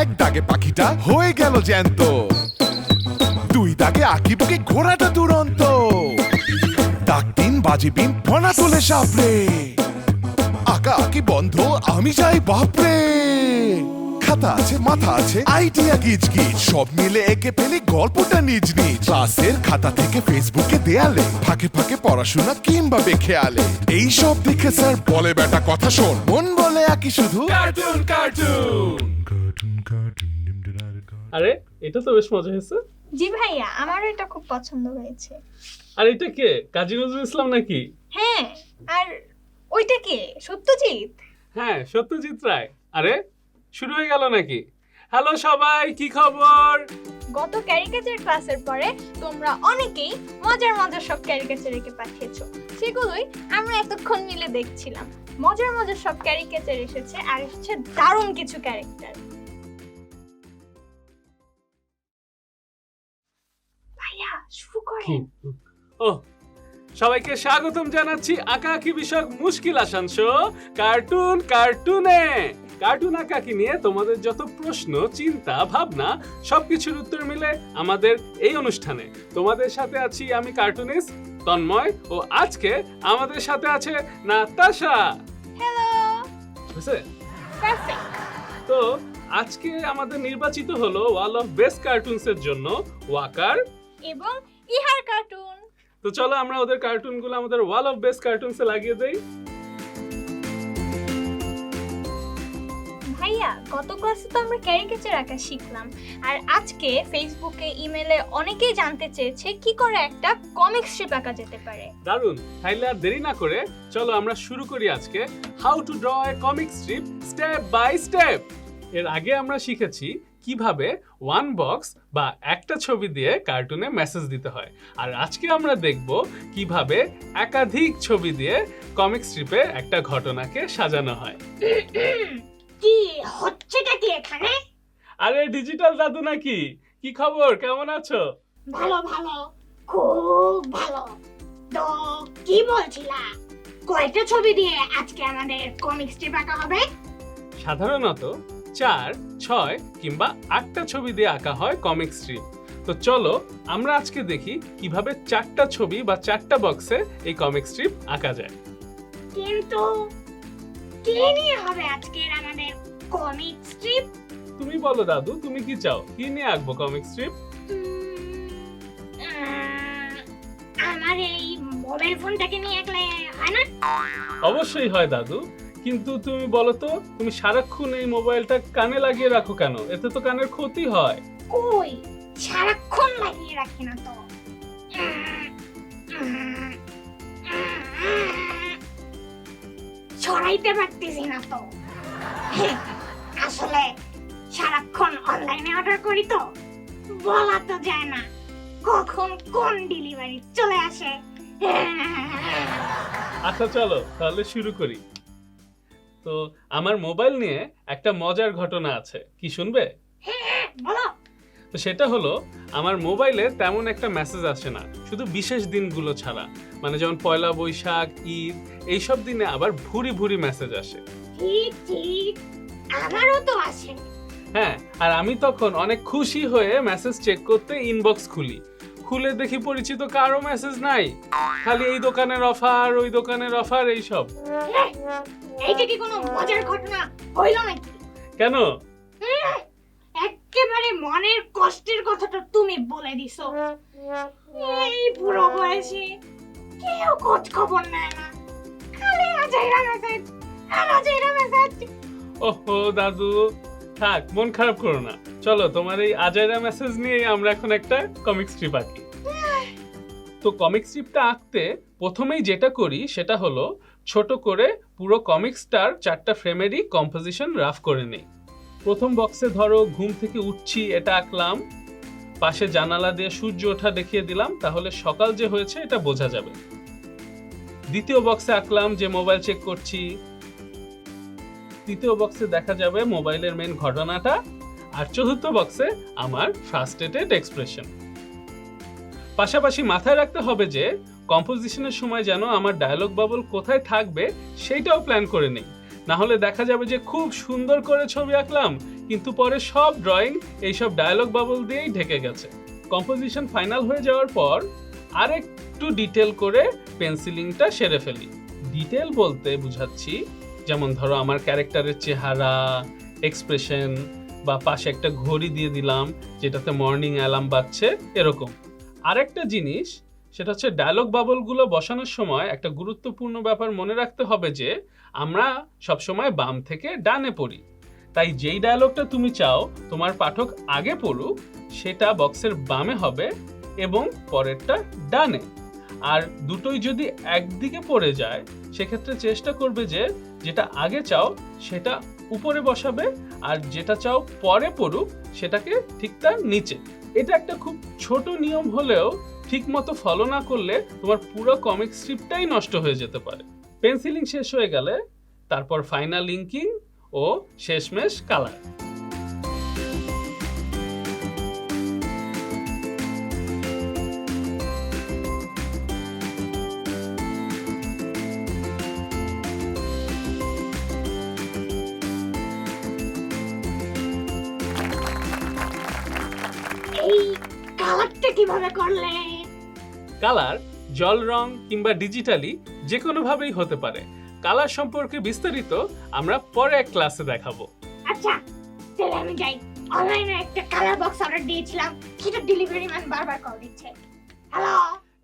এক দাগে পাখিটা হয়ে গেল জ্যান্ত। দুই দাগে আঁকি বুকে ঘোড়াটা দুরন্ত। দাগ তিন, বাজি বিন, ফনা তোলে সাপড়ে। আঁকা আঁকি বন্ধ, আমি যাই বাপরে খাতা আছে, মাথা আছে আইডিয়া গিজ গিজ সব মিলে একে ফেলে গল্পটা নিজ নিজ। ক্লাসের খাতা থেকে ফেসবুকে দেয়ালে, ফাঁকে ফাঁকে পড়াশোনা কিংবা বেখেয়ালে। এই সব দেখে স্যার বলে বেটা, কথা শোন। মন বলে আঁকি শুধু। কার্টুন কার্টুন আরে এটা তো বেশ মজা হয়েছে। জি ভাইয়া আমারও এটা খুব পছন্দ হয়েছে। আর এটা কে? কাজী নজরুল ইসলাম নাকি? হ্যাঁ আর ওইটা কে? সত্যজিৎ? হ্যাঁ সত্যজিৎ রায়। আরে শুরু হয়ে গেল নাকি? হ্যালো সবাই কি খবর? গত ক্যারিকেচার ক্লাসের পরে তোমরা অনেকেই মজার মজার সব ক্যারিকেচার এঁকে পাঠিয়েছো। সেগুলোই আমরা এতক্ষণ মিলে দেখছিলাম। মজার মজার সব ক্যারিকেচার এসেছে আর এসেছে দারুণ কিছু ক্যারেক্টার শুরু করেন ও সবাইকে স্বাগতম জানাচ্ছি আঁকাআঁকি বিষয়ক মুশকিল আসাংশ কার্টুন কার্টুনে। কার্টুন আঁকাকি নিয়ে তোমাদের যত প্রশ্ন চিন্তা ভাবনা সবকিছুর উত্তর মিলে আমাদের এই অনুষ্ঠানে। তোমাদের সাথে আছি আমি কার্টুনিস্ট তন্ময় ও আজকে আমাদের সাথে আছে নাতাশা। হ্যালো তো আজকে আমাদের নির্বাচিত হলো ওয়াল অফ বেস্ট কার্টুনস এর জন্য ওয়াকার এবং ইহার কার্টুন তো চলো আমরা ওদের কার্টুনগুলো আমাদের ওয়াল অফ বেস্ট কার্টুনসে লাগিয়ে দেই। ভাইয়া গত ক্লাসে তো আমরা ক্যারিকেচার আঁকা শিখলাম। আর আজকে ফেসবুকে ইমেলে অনেকেই জানতে চেয়েছে কি করে একটা কমিক স্ট্রিপ আঁকা যেতে পারে। দারুণ তাইলে আর দেরি না করে চলো আমরা শুরু করি আজকে how to draw a comic strip step by step এর আগে আমরা শিখেছি কীভাবে ওয়ান বক্স বা একটা ছবি দিয়ে কার্টুনে মেসেজ দিতে হয়। আর আজকে আমরা দেখব কীভাবে একাধিক ছবি দিয়ে কমিক স্ট্রিপে একটা ঘটনাকে সাজানো হয়। কি হচ্ছেটা কি এখানে? আরে ডিজিটাল দাদু নাকি? কি খবর? কেমন আছো? ভালো ভালো। খুব ভালো। তো কি বলছিলা? কয়টা ছবি দিয়ে আজকে আমাদের কমিক স্ট্রিপ আঁকা হবে? সাধারণত চার ছয় কিংবা আটটা ছবি দিয়ে আঁকা হয় কমিক স্ট্রিপ তো চলো আমরা আজকে দেখি কীভাবে চারটা ছবি বা চারটা বক্সে এই কমিক স্ট্রিপ আঁকা যায়। কিন্তু কি নিয়ে হবে আজকের আমাদের কমিক স্ট্রিপ তুমি বলো দাদু তুমি কি চাও? কি নিয়ে আঁকবো কমিক স্ট্রিপ আমার এই মোবাইল ফোনটাকে নিয়ে আঁকলে হয় না? অবশ্যই হয় দাদু। কিন্তু তুমি বলো তো তুমি সারাক্ষণ এই মোবাইলটা কানে লাগিয়ে রাখো কেন? এতে তো কানের ক্ষতি হয়। কই? সারাক্ষণ লাগিয়ে রাখি না তো। ছড়াইতে পারতেছি না তো। আসলে সারাক্ষণ অনলাইনে অর্ডার করি তো। বলা তো যায় না কখন কোন ডেলিভারি চলে আসে। আচ্ছা চলো তাহলে শুরু করি। তো আমার মোবাইল নিয়ে একটা মজার ঘটনা আছে। কি শুনবে? তো সেটা হলো আমার মোবাইলে তেমন একটা মেসেজ আসে না শুধু বিশেষ দিনগুলো ছাড়া। মানে যেমন পয়লা বৈশাখ ঈদ এইসব দিনে আবার ভুরি ভুরি মেসেজ আসে। ঠিক ঠিক। আমারও তো আসে। হ্যাঁ আর আমি তখন অনেক খুশি হয়ে মেসেজ চেক করতে ইনবক্স খুলি। খুলে দেখি পরিচিত কারও মেসেজ নাই। খালি এই দোকানের অফার ওই দোকানের অফার এইসব। এইটা কি কোনো মজার ঘটনা হইল নাকি? কেন? একেবারে মনের কষ্টের কথাটা তুমি বলে দিছো। এই বুড়ো বয়সে কেউ খোঁজ খবর নেয় না। খালি আজাইরা মেসেজ আর আজাইরা মেসেজ ওহো দাদু থাক মন খারাপ করো না। চলো তোমার এই আজাইরা মেসেজ নিয়ে আমরা এখন একটা কমিক স্ট্রিপ আঁকি। তো কমিক স্ট্রিপটা আঁকতে প্রথমেই যেটা করি সেটা হলো ছোট করে পুরো কমিক্সটার চারটা ফ্রেমেরই কম্পোজিশন রাফ করে নেই। প্রথম বক্সে ধরো, ঘুম থেকে উঠছি, এটা আঁকলাম, পাশে জানালা দিয়ে সূর্য ওঠা দেখিয়ে দিলাম, তাহলে সকাল যে হয়েছে এটা বোঝা যাবে। দ্বিতীয় বক্সে আঁকলাম যে মোবাইল চেক করছি। তৃতীয় বক্সে দেখা যাবে মোবাইলের মেন ঘটনাটা। আর চতুর্থ বক্সে আমার ফ্রাস্ট্রেটেড এক্সপ্রেশন পাশাপাশি মাথায় রাখতে হবে যে কম্পোজিশনের সময় যেন আমার ডায়লগ বাবল কোথায় থাকবে, সেইটাও প্ল্যান করে নেই। না হলে দেখা যাবে যে খুব সুন্দর করে ছবি আঁকলাম, কিন্তু পরে সব ড্রয়িং এইসব ডায়লগ বাবল দিয়েই ঢেকে গেছে। কম্পোজিশন ফাইনাল হয়ে যাওয়ার পর আরেকটু ডিটেল করে পেন্সিলিংটা সেরে ফেলি। ডিটেল বলতে বুঝাচ্ছি, যেমন ধরো আমার ক্যারেক্টারের চেহারা এক্সপ্রেশন বা পাশে একটা ঘড়ি দিয়ে দিলাম, যেটাতে মর্নিং অ্যালার্ম বাজছে, এরকম। আরেকটা জিনিস সেটা হচ্ছে ডায়লগ বাবলগুলো বসানোর সময় একটা গুরুত্বপূর্ণ ব্যাপার মনে রাখতে হবে যে, আমরা সবসময় বাম থেকে ডানে পড়ি। তাই যেই ডায়লগটা তুমি চাও, তোমার পাঠক আগে পড়ুক, সেটা বক্সের বামে হবে এবং পরেরটা ডানে। আর দুটোই যদি একদিকে পড়ে যায়, সেক্ষেত্রে চেষ্টা করবে যে, যেটা আগে চাও, সেটা উপরে বসাবে, আর যেটা চাও পরে পড়ুক, সেটাকে ঠিক তার নিচে। এটা একটা খুব ছোট নিয়ম হলেও ঠিক মতো ফলো না করলে তোমার পুরো কমিক স্ট্রিপটাই নষ্ট হয়ে যেতে পারে। পেন্সিলিং শেষ হয়ে গেলে তারপর ফাইনাল লিঙ্কিং ও শেষমেশ কালার কালারটা কীভাবে করলে? কালার জল রং কিংবা ডিজিটালি যে কোনোভাবেই হতে পারে। কালার সম্পর্কে বিস্তারিত আমরা পরে এক ক্লাসে দেখাবো। আচ্ছা তাহলে আমি যাই। অনলাইনে একটা কালার বক্স অর্ডার দিয়েছিলাম সেটা ডেলিভারি ম্যান বারবার কল দিচ্ছে। হ্যালো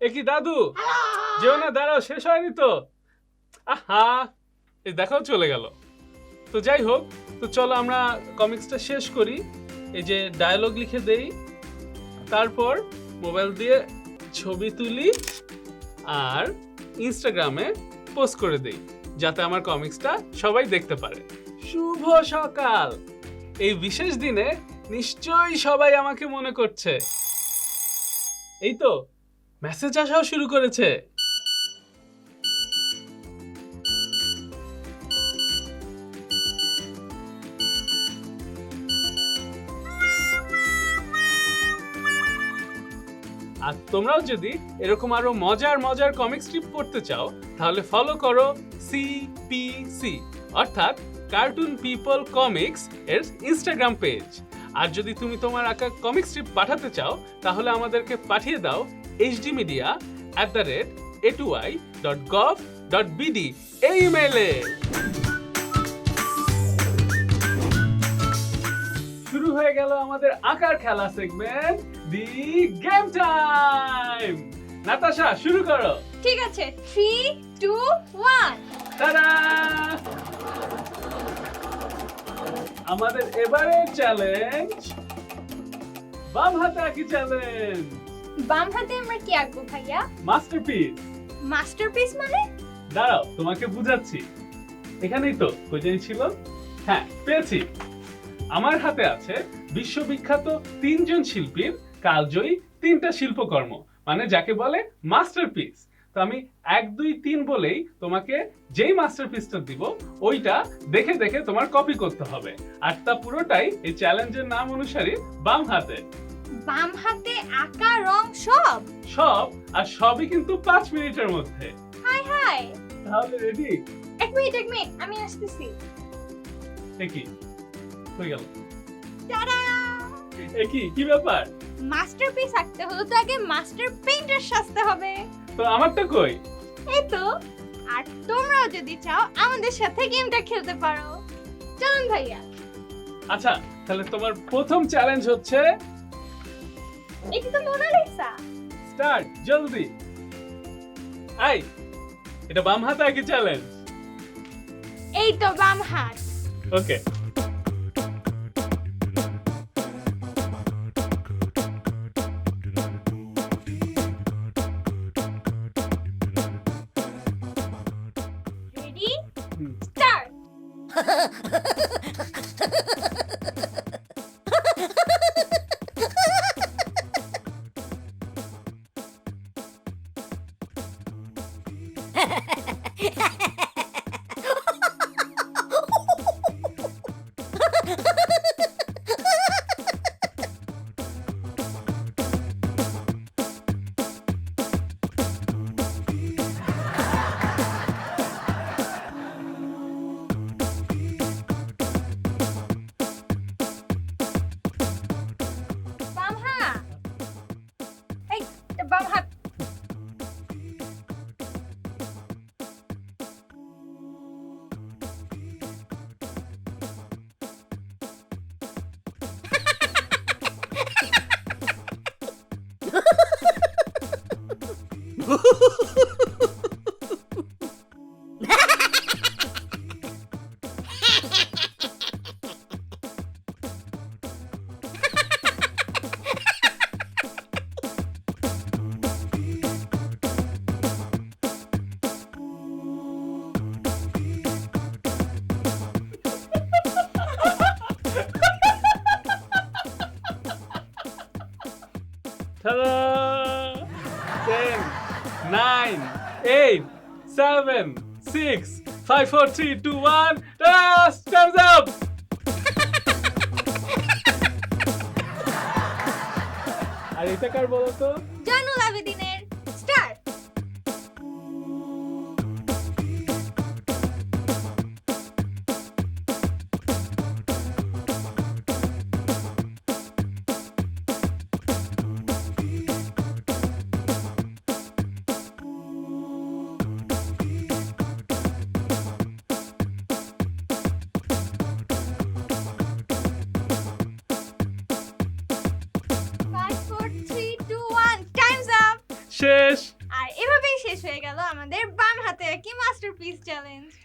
এ কি দাদু? যেও না দাঁড়াও শেষ হয়নি তো। আহা এই দেখাও চলে গেল। তো যাই হোক তো চলো আমরা কমিক্সটা শেষ করি। এই যে ডায়লগ লিখে দেই। তারপর মোবাইল দিয়ে ছবি তুলি আর ইনস্টাগ্রামে পোস্ট করে দেই, যাতে আমার কমিক্সটা সবাই দেখতে পারে। শুভ সকাল! এই বিশেষ দিনে নিশ্চয়ই সবাই আমাকে মনে করছে। এই তো মেসেজ আসাও শুরু করেছে। আর তোমরাও যদি এরকম আরও মজার মজার কমিক স্ট্রিপ পড়তে চাও, তাহলে ফলো করো সিপিসি অর্থাৎ কার্টুন পিপল কমিক্স এর ইনস্টাগ্রাম পেজ আর যদি তুমি তোমার আঁকা কমিক স্ট্রিপ পাঠাতে চাও, তাহলে আমাদেরকে পাঠিয়ে দাও HD media at the rate A two I dot gov dot BD এই ইমেলে শুরু হয়ে গেল আমাদের আঁকার খেলা segment the game time Natasha শুরু করো। ঠিক আছে থ্রি টু ওয়ান তারা আমাদের এবারের চ্যালেঞ্জ বাম হাতে আঁকি চ্যালেঞ্জ বাম হাতে আমরা কি আঁকবো ভাইয়া? মাস্টারপিস মাস্টারপিস মানে? দাঁড়াও তোমাকে বুঝাচ্ছি। এখানেই তো কই জানি ছিল? হ্যাঁ পেয়েছি। আমার হাতে আছে বিশ্ববিখ্যাত তিনজন শিল্পীর কালজয়ী তিনটা শিল্পকর্ম মানে যাকে বলে মাস্টারপিস তো আমি এক দুই তিন বলেই তোমাকে যেই মাস্টারপিসটা দিব ওইটা দেখে দেখে তোমার কপি করতে হবে। আর তা পুরোটাই এই চ্যালেঞ্জের নাম অনুসারে বাম হাতে। বাম হাতে আঁকা রং সব? সব আর সবই কিন্তু পাঁচ মিনিটের মধ্যে। Hi hi. তাহলে রেডি এক মিনিট এক মিনিট আমি আসতেছি। একই হয়ে গেল। টাটা একই কি ব্যাপার? মাস্টারপিস আঁকতে হলে তো আগে মাস্টার পেইন্টার সাজতে হবে। তো আমারটা কই? এই তো আর তোমরাও যদি চাও আমাদের সাথে গেমটা খেলতে পারো। চলুন ভাইয়া। আচ্ছা তাহলে তোমার প্রথম চ্যালেঞ্জ হচ্ছে এটা তো মোনালিসা স্টার্ট জলদি। আই এটা বাম হাতে আগে চ্যালেঞ্জ এই তো বাম হাত। ওকে four, three, two, one. Ta-da! Time's up! আর এটা কার বলো তো জয়নুল আবেদিনের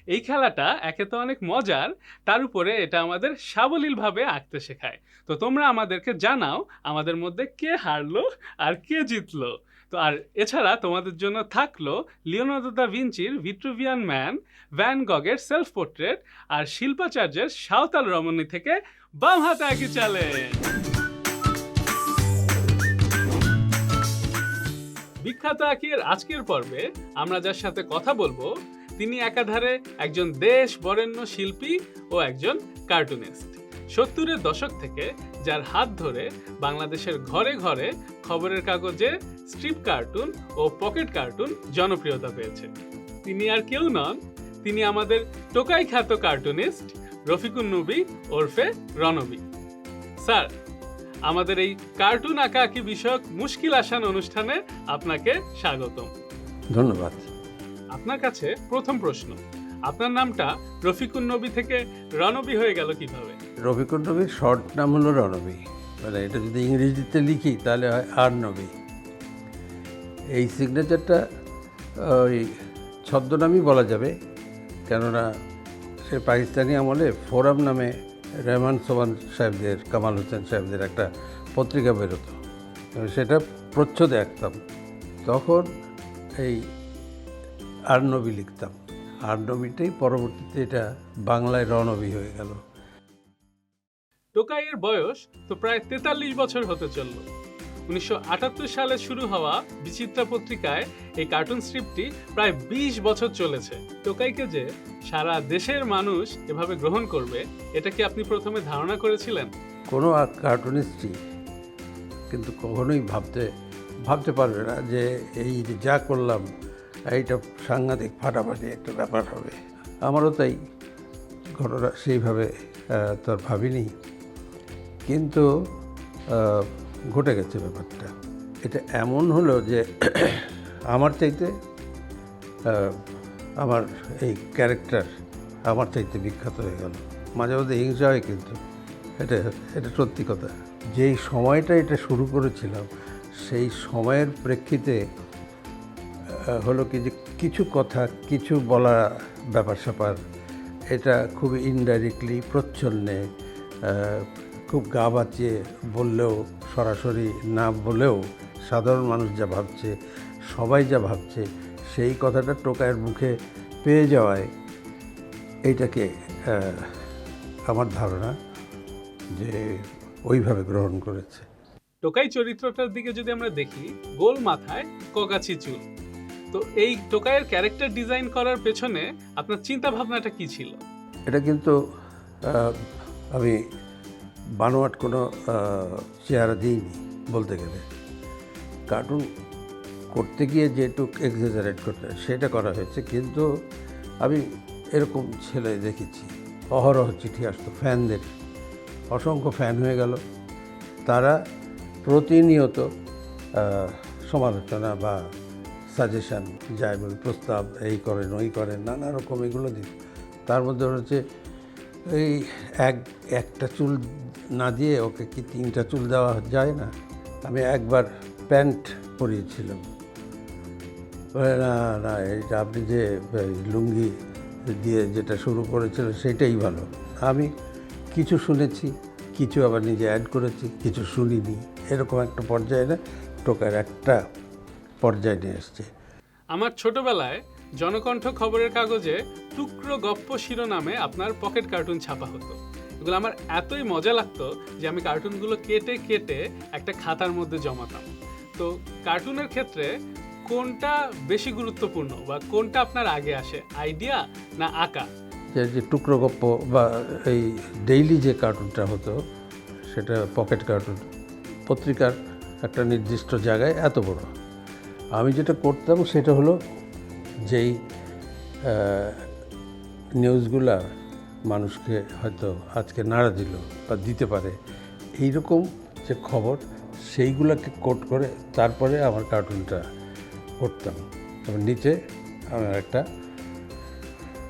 এই খেলাটা একে তো অনেক মজার, তার উপরে এটা আমাদের সাবলীলভাবে আঁকতে শেখায়। তো তোমরা আমাদেরকে জানাও আমাদের মধ্যে কে হারলো আর কে জিতলো। তো আর এছাড়া তোমাদের জন্য থাকল লিওনার্দো দা ভিঞ্চির ভিট্রুভিয়ান ম্যান, ভ্যান গগের সেলফ পোর্ট্রেট আর শিল্পাচার্যের সাঁওতাল রমণী থেকে বাম হাতে আঁকি চ্যালেঞ্জ বিখ্যাত আঁকির আজকের পর্বে আমরা যার সাথে কথা বলব তিনি একাধারে একজন দেশ বরেণ্য শিল্পী ও একজন কার্টুনিস্ট। সত্তরের দশক থেকে যার হাত ধরে বাংলাদেশের ঘরে ঘরে খবরের কাগজে স্ট্রিপ কার্টুন ও পকেট কার্টুন জনপ্রিয়তা পেয়েছে। তিনি আর কেউ নন, তিনি আমাদের টোকাই খ্যাত কার্টুনিস্ট রফিকুন নবী ওরফে রণবী। স্যার, আমাদের এই কার্টুন আঁকা আঁকি বিষয়ক মুশকিল আসান অনুষ্ঠানে আপনাকে স্বাগতম। ধন্যবাদ। আপনার কাছে প্রথম প্রশ্ন, আপনার নামটা রফিকুন নবী থেকে রণবী হয়ে গেল কীভাবে? রবিকুর নবীর শর্ট নাম হলো রণবী। মানে এটা যদি ইংরেজিতে লিখি, তাহলে হয় আর নবী। এই সিগনেচারটা ওই ছদ্মনামই বলা যাবে। কেননা, সে পাকিস্তানি আমলে ফোরাম নামে রেহমান সোবান সাহেবদের, কামাল হোসেন সাহেবদের একটা পত্রিকা বেরোতো। সেটা প্রচ্ছদে আঁকতাম তখন এই আর্নবী লিখতাম। আর্নবীটাই পরবর্তীতে এটা বাংলায় রণবী হয়ে গেল। টোকাইয়ের বয়স তো প্রায় তেতাল্লিশ বছর হতে চলল। উনিশশো আটাত্তর সালে শুরু হওয়া বিচিত্রা পত্রিকায় এই কার্টুন স্ট্রিপটি প্রায় বিশ বছর চলেছে। টোকাইকে যে সারা দেশের মানুষ এভাবে গ্রহণ করবে এটা কি আপনি প্রথমে ধারণা করেছিলেন? কোনো কার্টুনিস্টই কিন্তু কখনোই ভাবতে ভাবতে পারবে না যে এই যা করলাম এইটা সাংঘাতিক ফাটাফাটি একটা ব্যাপার হবে। আমারও তাই ঘটনা সেইভাবে তো আর ভাবিনি। কিন্তু ঘটে গেছে ব্যাপারটা। এটা এমন হলো যে আমার চাইতে আমার এই ক্যারেক্টার আমার চাইতে বিখ্যাত হয়ে গেল। মাঝে মাঝে হিংসা হয় কিন্তু। এটা এটা সত্যি কথা। যেই সময়টা এটা শুরু করেছিলাম, সেই সময়ের প্রেক্ষিতে হলো কি যে কিছু কথা, কিছু বলা ব্যাপার স্যাপার, এটা খুব ইনডাইরেক্টলি প্রচ্ছন্নে খুব গা বাঁচিয়ে বললেও, সরাসরি না বলেও সাধারণ মানুষ যা ভাবছে, সবাই যা ভাবছে, সেই কথাটা টোকায়ের মুখে পেয়ে যাওয়ায়, এইটাকে আমার ধারণা যে ওইভাবে গ্রহণ করেছে। টোকাই চরিত্রটার দিকে যদি আমরা দেখি, গোল মাথায় কগাছি চুল। তো এই টোকাইয়ের ক্যারেক্টার ডিজাইন করার পেছনে আপনার চিন্তা ভাবনাটা কি ছিল? এটা কিন্তু আমি বানোয়াট কোনো চেহারা দিইনি বলতে গেলে। কার্টুন করতে গিয়ে যেটুক এক্সাজারেট করতে সেটা করা হয়েছে। কিন্তু আমি এরকম ছেলে দেখেছি, অহরহ চিঠি আসতো ফ্যানদের। অসংখ্য ফ্যান হয়ে গেল। তারা প্রতিনিয়ত সমালোচনা বা সাজেশান যাই বলে, প্রস্তাব, এই করেন, ওই করেন, নানা রকম এগুলো দিত তার মধ্যে হচ্ছে এই এক, একটা চুল না দিয়ে ওকে কি তিনটা চুল দেওয়া যায় না? আমি একবার প্যান্ট পরিয়েছিলাম। না না, এইটা আপনি যে লুঙ্গি দিয়ে যেটা শুরু করেছিলেন সেটাই ভালো। আমি কিছু শুনেছি, কিছু আবার নিজে অ্যাড করেছি, কিছু শুনিনি। এরকম একটা পর্যায়ে না, টোকার একটা পর্যায়ে নিয়ে এসছে। আমার ছোটবেলায় জনকণ্ঠ খবরের কাগজে টুকরো গপ্প শিরোনামে আপনার পকেট কার্টুন ছাপা হতো। এগুলো আমার এতই মজা লাগতো যে আমি কার্টুনগুলো কেটে কেটে একটা খাতার মধ্যে জমাতাম। তো কার্টুনের ক্ষেত্রে কোনটা বেশি গুরুত্বপূর্ণ বা কোনটা আপনার আগে আসে আইডিয়া না আঁকা? যে যে টুকরো গপ্প বা এই ডেইলি যে কার্টুনটা হতো সেটা পকেট কার্টুন। পত্রিকার একটা নির্দিষ্ট জায়গায় এত বড়। আমি যেটা করতাম সেটা হলো যেই নিউজগুলা মানুষকে হয়তো আজকে নাড়া দিল বা দিতে পারে, এইরকম যে খবর সেইগুলোকে কোট করে তারপরে আমার কার্টুনটা করতাম। তারপর নিচে আমার একটা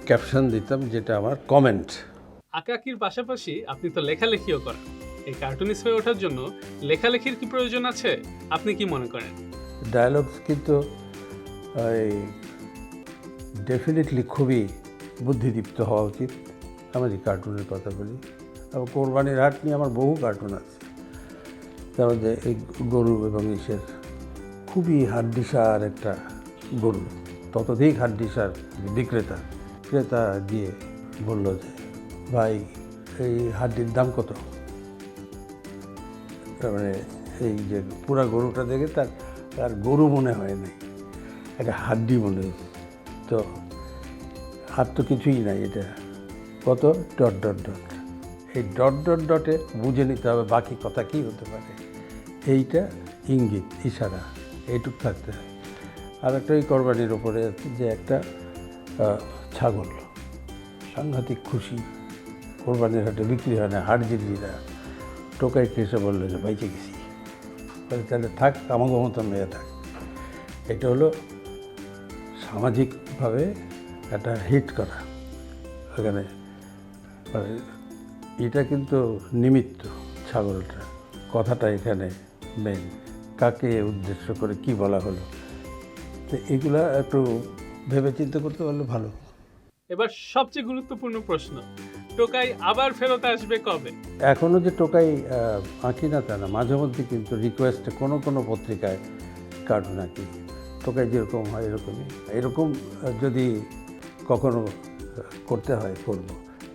ক্যাপশন দিতাম যেটা আমার কমেন্ট। আঁকাকির পাশাপাশি আপনি তো লেখালেখিও করেন। এই কার্টুনিস্ট হয়ে ওঠার জন্য লেখালেখির কি প্রয়োজন আছে? আপনি কি মনে করেন? ডায়ালগস কিন্তু এই ডেফিনেটলি খুবই বুদ্ধিদীপ্ত হওয়া উচিত আমি যে কার্টুনের কথা বলি। এবং কোরবানির হাট নিয়ে আমার বহু কার্টুন আছে। তার মধ্যে এই গরু এবং ইসের খুবই হাড্ডিসার একটা গরু, ততধিক হাড্ডিসার বিক্রেতা। ক্রেতা দিয়ে বলল যে, ভাই, এই হাড্ডির দাম কত? তার মানে এই যে পুরা গরুটা দেখে তার তার গরু মনে হয় নাই। একটা হাড্ডি মনে হয়েছে তো হাত তো কিছুই নাই এটা। কত? Dot dot dot. এই ডট ডট, ডটে বুঝে নিতে হবে বাকি কথা কী হতে পারে। এইটা ইঙ্গিত, ইশারা, এইটুক থাকতে হয়। আর একটা ওই কোরবানির ওপরে যে একটা ছাগল। সাংঘাতিক খুশি। কোরবানির হাটে বিক্রি হয় না, হাট জিরিরা টোকাই এসে বলল যে, বাইচে গেছি। বলে, তাহলে থাক আমাকে মতন মেয়ে থাক। এটা হলো সামাজিকভাবে একটা হিট করা ওখানে মানে এটা কিন্তু নিমিত্ত ছাগলটা কথাটা এখানে মেন কাকে উদ্দেশ্য করে কি বলা হলো? তো এগুলা একটু ভেবে চিন্তা করতে পারলে ভালো। এবার সবচেয়ে গুরুত্বপূর্ণ প্রশ্ন। টোকাই আবার ফেরত আসবে কবে? এখনও যে টোকাই আঁকি না তা না, মাঝে মধ্যে কিন্তু রিকোয়েস্টে কোনো কোনো পত্রিকায় কার্টুন আঁকি টোকাই যেরকম হয় এরকমই। এরকম যদি কখনো করতে হয়, করব।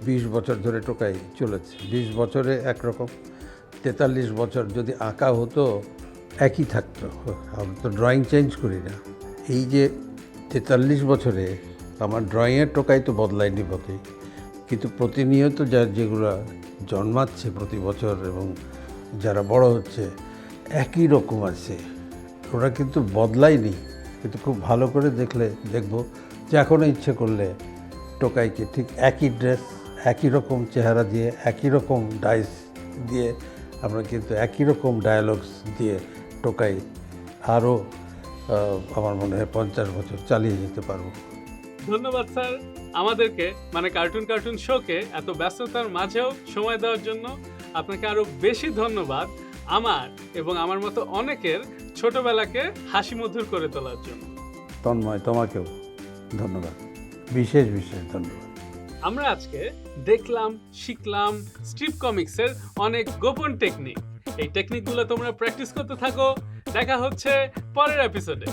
বিশ বছর ধরে টোকাই চলেছে, বিশ বছরে একরকম, তেতাল্লিশ বছর যদি আঁকা হতো, একই থাকতো। আমি তো ড্রয়িং চেঞ্জ করি না। এই যে তেতাল্লিশ বছরে, আমার ড্রয়িংয়ের টোকাই তো বদলায়নি পথেই কিন্তু প্রতিনিয়ত যা যেগুলো জন্মাচ্ছে প্রতি বছর এবং যারা বড় হচ্ছে, একই রকম আছে। ওরা কিন্তু বদলায়নি। কিন্তু খুব ভালো করে দেখলে, দেখব যে এখনও ইচ্ছে করলে টোকাইকে ঠিক একই ড্রেস, একই রকম চেহারা দিয়ে, একই রকম ডাইস দিয়ে আমরা কিন্তু একই রকম ডায়ালগস দিয়ে টোকাই আরও আমার মনে হয় পঞ্চাশ বছর চালিয়ে যেতে পারব। ধন্যবাদ, স্যার। আমাদেরকে মানে কার্টুন কার্টুন শোকে এত ব্যস্ততার মাঝেও সময় দেওয়ার জন্য আপনাকে আরও বেশি ধন্যবাদ আমার এবং আমার মতো অনেকের ছোটবেলাকে হাসি মধুর করে তোলার জন্য। তন্ময় তোমাকেও ধন্যবাদ। বিশেষ বিশেষ ধন্যবাদ। আমরা আজকে দেখলাম শিখলাম স্ট্রিপ কমিক্সের অনেক গোপন টেকনিক এই টেকনিকগুলো তোমরা প্র্যাকটিস করতে থাকো। দেখা হচ্ছে পরের এপিসোডে